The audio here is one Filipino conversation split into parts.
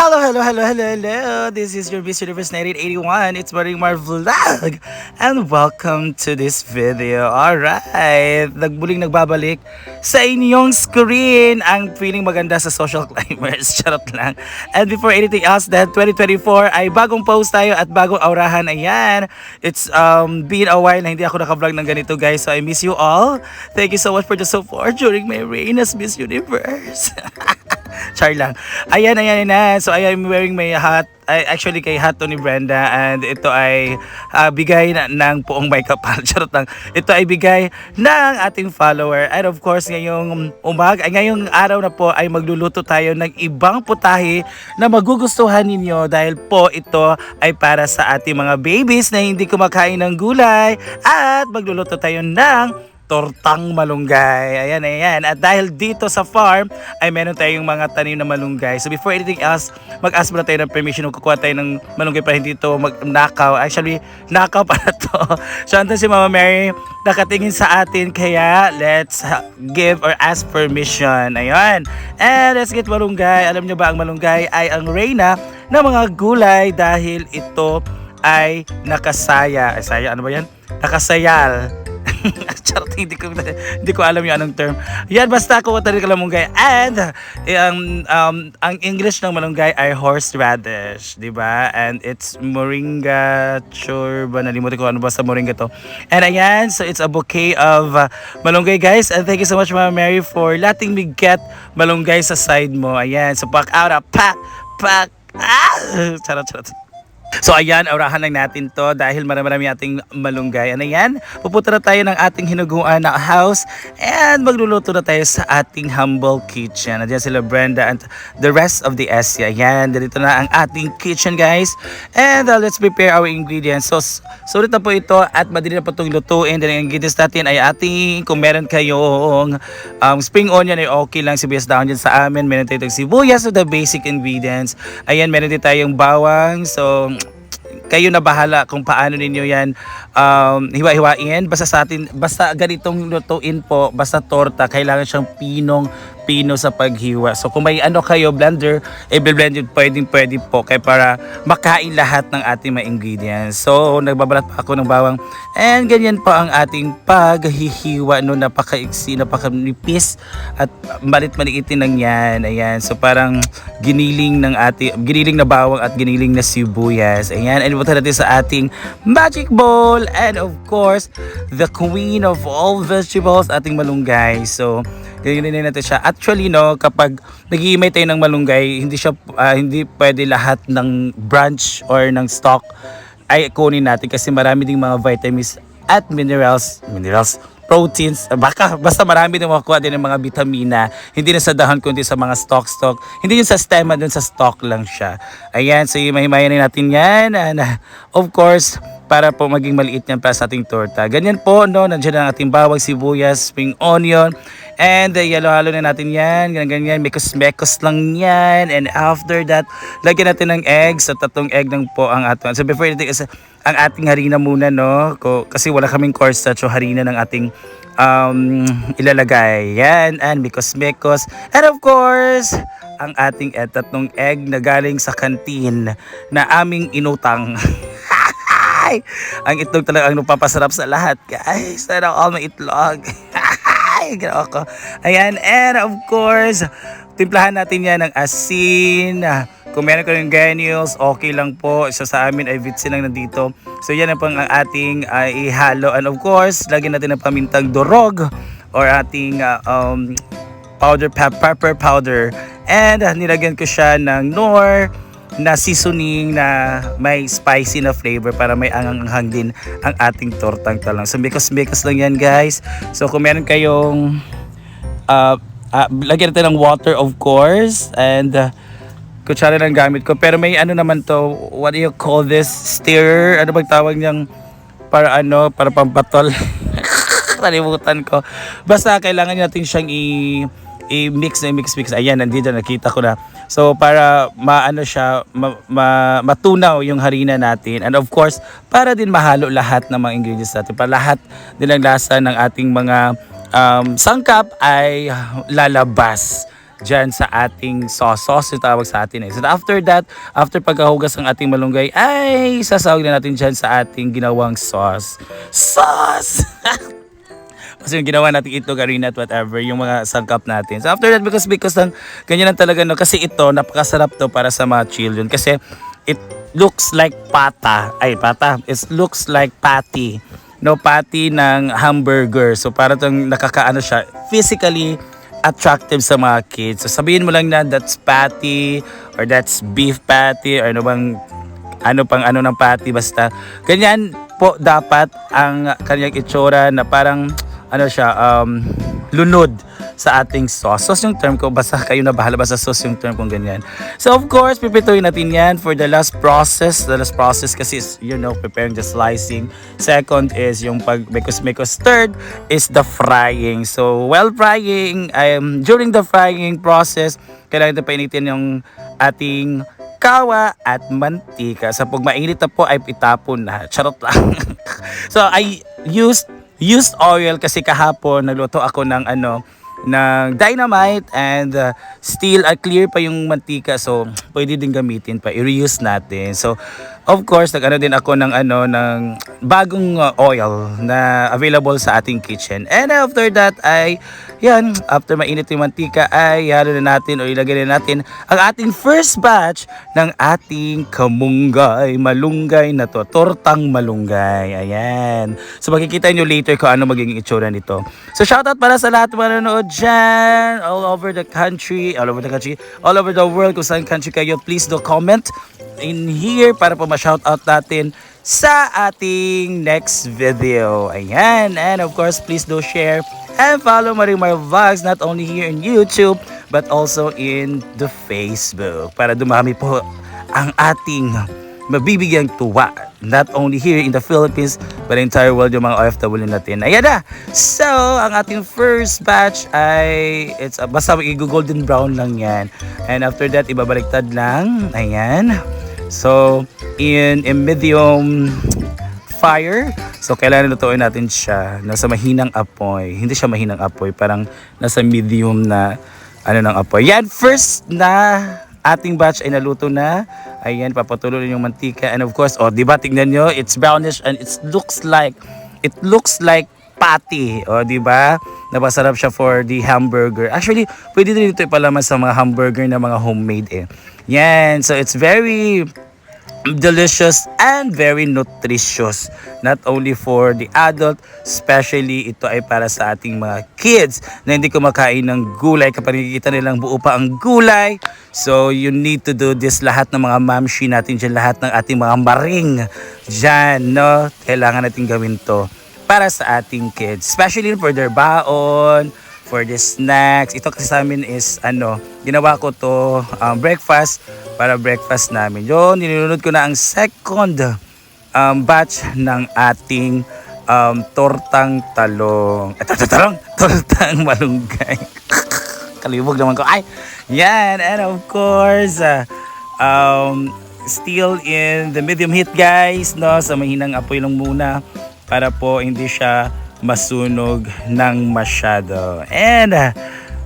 Hello, hello, hello, hello, hello. This is your Miss Universe 1981. It's Maring Mar Vlog. And welcome to this video. Alright, nagbuling nagbabalik sa inyong screen ang feeling maganda sa social climbers. Charot lang. And before anything else, that 2024 ay bagong post tayo at bagong aurahan. Ayan. It's um, been a while na hindi ako naka-vlog ng ganito guys. So I miss you all. Thank you so much for the support during my reign as Miss Universe. Char lang. Ayan, ayan, ayan. So, I am wearing my hat. I, actually, kay hat to ni Brenda. And ito ay ah, bigay na, ng puong may kapal. Charot. Ito ay bigay ng ating follower. And of course, ngayong umag, ay ngayong araw na po ay magluluto tayo ng ibang putahe na magugustuhan ninyo dahil po ito ay para sa ating mga babies na hindi kumakain ng gulay. At magluluto tayo ng tortang malunggay. Ayan, ayan. At dahil dito sa farm, ay meron tayong mga tanim na malunggay. So before anything else, mag-ask muna tayo ng permission kung kukuha tayo ng malunggay para hindi ito mag-nakaw. Actually, nakaw para to. So andun si Mama Mary nakatingin sa atin. Kaya let's give or ask permission. Ayun. And let's get malunggay. Alam nyo ba ang malunggay ay ang reyna ng mga gulay dahil ito ay nakasaya. Ay, saya, ano ba yan? Nakasayal. Charot, hindi ko, hindi ko alam yung anong term. Yan, basta ako talaga malunggay. And, ang, um, ang English ng malunggay ay horseradish, di ba? And it's moringa churba. Nalimutan ko ano ba sa moringa to. And ayan, so it's a bouquet of uh, malunggay, guys. And thank you so much, Mama Mary, for letting me get malunggay sa side mo. Ayan, so pack out, ah, pack, pack, ah! Charot, charot. So ayan, aurahan lang natin to dahil marami-rami ating malunggay. Ano yan? Pupunta na tayo ng ating hinuguan na house and magluluto na tayo sa ating humble kitchen. Nandiyan sila Brenda and the rest of the Asia. Ayan, dito na ang ating kitchen guys. And uh, let's prepare our ingredients. So, sulit na po ito at madali na po itong lutuin. Dahil ang ingredients natin ay ating, kung meron kayong um, spring onion ay okay lang sibuyas dahon dyan sa amin. Meron tayong sibuyas so the basic ingredients. Ayan, meron din tayong bawang. So, kayo na bahala kung paano ninyo yan um, hiwa-hiwain. Basta sa atin, basta ganitong lutuin po, basta torta, kailangan siyang pinong pino sa paghiwa. So kung may ano kayo, blender, eh blend yun, pwedeng pwede po kaya para makain lahat ng ating mga ingredients. So nagbabalat pa ako ng bawang and ganyan pa ang ating paghihiwa no napakaiksi, napakanipis at malit-maliitin lang yan. Ayan. So parang giniling ng ating giniling na bawang at giniling na sibuyas. Ayan. And ibutan natin sa ating magic bowl and of course the queen of all vegetables ating malunggay. So ganyan natin siya. Actually no, kapag nag-iimay tayo ng malunggay, hindi siya ah, hindi pwede lahat ng branch or ng stock ay kunin natin kasi marami ding mga vitamins at minerals, minerals, proteins, baka basta marami din makukuha din ng mga vitamina, hindi na sa dahon kundi sa mga stock stock. Hindi yun sa stem, dun sa stock lang siya. Ayan, so himahimayan natin yan. And uh, of course, para po maging maliit yan para sa ating torta. Ganyan po, no? Nandiyan ang ating bawang, sibuyas, spring onion, and uh, yalo-halo na natin yan. Ganyan, ganyan. Mekos-mekos lang yan. And after that, lagyan natin ng eggs. So, tatlong egg lang po ang ating. So, before anything, ang ating harina muna, no? Kasi wala kaming cornstarch, so harina ng ating um, ilalagay. Yan, and mekos-mekos. And of course, ang ating eh, tatlong egg na galing sa kantin na aming inutang. Ang itlog talaga ang nagpapasarap sa lahat, guys. Sana all may itlog. Ay, ginawa ko. Ayan, and of course, timplahan natin yan ng asin. Kung meron ka ng granules, okay lang po. Isa sa amin ay vitsin lang nandito. So yan ang pang ang ating uh, ihalo. And of course, lagyan natin ng pamintang durog or ating uh, um, powder pep- pepper powder. And uh, nilagyan ko siya ng nor na seasoning na may spicy na flavor para may angang-anghang din ang ating tortang talang. So mikos-mikos lang yan guys. So kung meron kayong uh, uh, lagyan natin ng water of course and uh, kutsara lang gamit ko. Pero may ano naman to, what do you call this? Stir? Ano bang tawag niyang para ano, para pampatol? Nalimutan ko. Basta kailangan natin siyang i i-mix na i-mix mix. Ayan, nandito nakita ko na. So para maano siya ma, ma- matunaw yung harina natin. And of course, para din mahalo lahat ng mga ingredients natin. Para lahat din ang lasa ng ating mga um, sangkap ay lalabas. dyan sa ating sauce. Sauce yung tawag sa atin eh. So after that, after pagkahugas ng ating malunggay, ay sasawag na natin dyan sa ating ginawang sauce. Sauce! Kasi yung ginawa natin ito, garina at whatever, yung mga sangkap natin. So after that, because because ng ganyan lang talaga, no? kasi ito, napakasarap to para sa mga children. Kasi it looks like pata. Ay, pata. It looks like patty. No, patty ng hamburger. So para tong nakakaano siya, physically attractive sa mga kids. So sabihin mo lang na that's patty or that's beef patty or ano bang ano pang ano ng patty basta ganyan po dapat ang kanyang itsura na parang ano siya um lunod sa ating sauce. Sauce yung term ko, basta kayo na bahala, basta sauce yung term kong ganyan. So of course, pipituin natin yan for the last process. The last process kasi is, you know, preparing the slicing. Second is yung pag because third is the frying. So while frying, um, during the frying process, kailangan natin painitin yung ating kawa at mantika. Sa pag mainit na po ay itapon na. Charot lang. so I used used oil kasi kahapon nagluto ako ng ano ng dynamite and uh, still uh, clear pa yung mantika so pwede din gamitin pa. I-reuse natin. So of course nag-ano din ako ng ano ng bagong uh, oil na available sa ating kitchen. And after that ay yan after mainit yung mantika ay halo na natin o ilagay na natin ang ating first batch ng ating kamunggay malunggay na to tortang malunggay. Ayan. So makikita nyo later kung ano magiging itsura nito. So shoutout para sa lahat ng mga nanonood dyan all over the country all over the country all over the world kung saan country kayo. Please do comment in here para po ma-shoutout natin sa ating next video. Ayan. And of course, please do share and follow Marimar Vlogs not only here in YouTube but also in the Facebook para dumami po ang ating mabibigyang tuwa not only here in the Philippines but entire world yung mga OFW natin. Ayan na! So, ang ating first batch ay it's basta i-golden brown lang yan. And after that, ibabaliktad lang. Ayan. So, in a medium fire. So, kailangan lutuin natin siya nasa mahinang apoy. Hindi siya mahinang apoy, parang nasa medium na ano ng apoy. Yan, first na ating batch ay naluto na. Ayan, papatuloy yung mantika. And of course, oh, di ba, tignan nyo, it's brownish and it looks like, it looks like patty. O, di ba? Napasarap siya for the hamburger. Actually, pwede din ito ipalaman sa mga hamburger na mga homemade eh. Yan. So, it's very delicious and very nutritious. Not only for the adult, especially ito ay para sa ating mga kids na hindi kumakain ng gulay. Kapag nakikita nilang buo pa ang gulay, so you need to do this lahat ng mga mamshi natin dyan, lahat ng ating mga maring dyan, no? Kailangan natin gawin to para sa ating kids. Especially for their baon, for the snacks. Ito kasi sa amin is ano, ginawa ko to um, breakfast para breakfast namin. Yun, nilunod ko na ang second um, batch ng ating um, tortang talong. Ito, ito, talong. Tortang malunggay. Kalibog naman ko. Ay, yan. And of course, uh, um, still in the medium heat guys, no? Sa mahinang apoy lang muna para po hindi siya masunog ng masyado. And uh,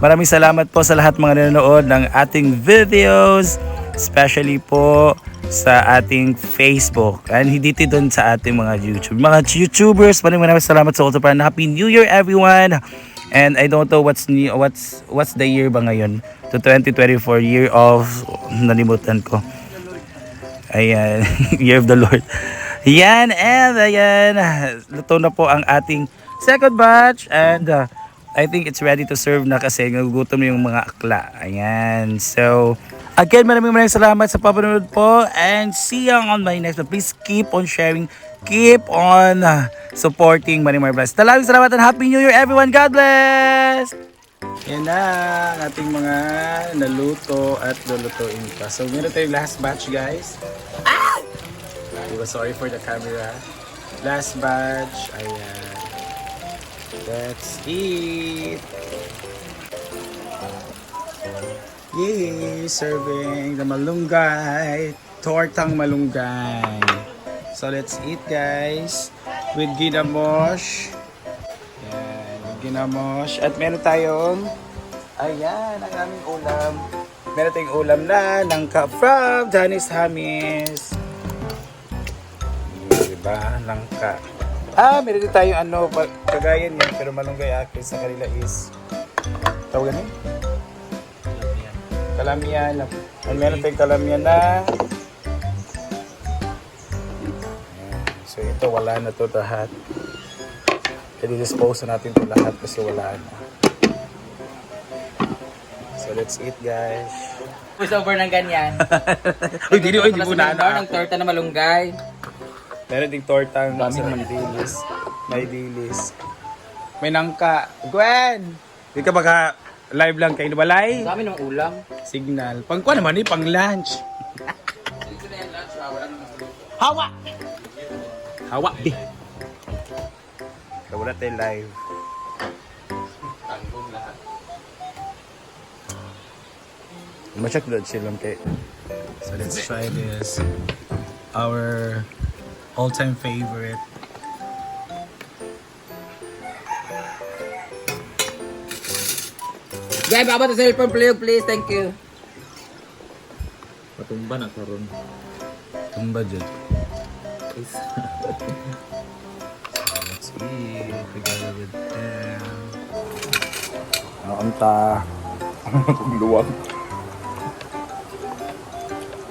maraming salamat po sa lahat mga nanonood ng ating videos, especially po sa ating Facebook and hindi dito doon sa ating mga YouTube. Mga YouTubers, maraming maraming salamat sa also para Happy New Year everyone! And I don't know what's new, what's what's the year ba ngayon? To 2024 year of nalimutan ko. Ayan, year of the Lord. Yan, and ayan, luto na po ang ating second batch and uh, I think it's ready to serve na kasi nagugutom yung mga akla. Ayan, so again, maraming maraming salamat sa papanood po and see you on my next one. Please keep on sharing, keep on uh, supporting Marimar Bless. Talagang salamat and Happy New Year everyone. God bless! Yan na ang ating mga naluto at lulutuin pa. So, meron tayong last batch, guys. Ah! Diba, sorry for the camera. Last batch. Ayan. That's it. Yay! Serving the malunggay. Tortang malunggay. So, let's eat, guys. With ginamos. Yan, with ginamos. At meron tayong Ayan, ang aming ulam. Meron tayong ulam na langka from Janice Hamis. Diba? Langka. Ah, meron din tayong ano, kagaya niyan, pero malunggay akin sa kanila is, tawagan eh? Kalamian. At meron tayong kalamian na, so ito wala na to lahat. I-dispose na natin to lahat kasi wala na. So let's eat guys. Push over ng ganyan. Uy, di di mo na ng torta na malunggay. Meron ding tortang Dami sa naman. dilis. May dilis. May nangka. Gwen! Di ka baka live lang kayo balay? Sa amin ng ulam. Signal. Pang kuha naman eh, pang lunch. Hawa! Hawa, di. Wala tayo live. Masyak doon sila kay. So let's try this. Our all-time favorite. Guys, baba sa cellphone please, please. Thank you. Patumba na karon. Tumba dyan. Let's eat together with them. Ang ta. Luwag.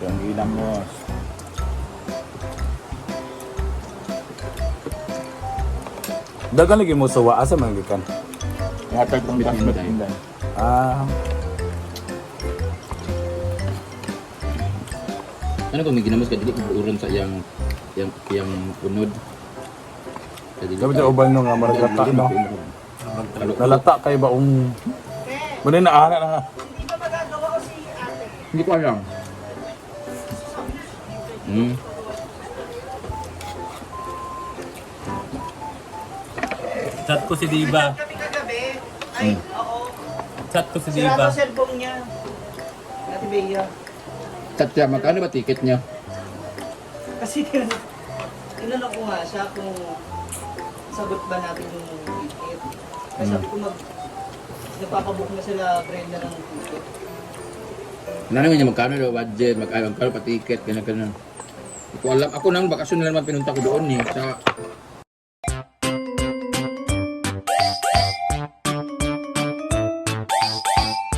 Yung ginamos. Dagan lagi mo sawa asa man gikan. Yatag tong Bitinday. Ah, Ano kung may ginamos ka dili uron sa yang yang yang unod. Ka- yung ubang nung nga maragata no. Nalata kay baong Muna na ana na. Hindi ko alam. Hmm. Chat ko si Diva. kami kagabi. Ay, oo. Chat ko si Sira Diva. ang cellphone niya. Ate Bea. Tatya, magkano ba ticket niya? Kasi tinanong, tinanong ko nga siya kung sagot ba natin yung ticket. Kasi sabi ko mag, nagpapabook na sila Brenda ng ticket. Ano niya magkano daw budget, magkano, magkano pa ticket, ganyan ganyan. Hindi ko alam. Ako nang bakasyon na naman pinunta ko doon eh. Sa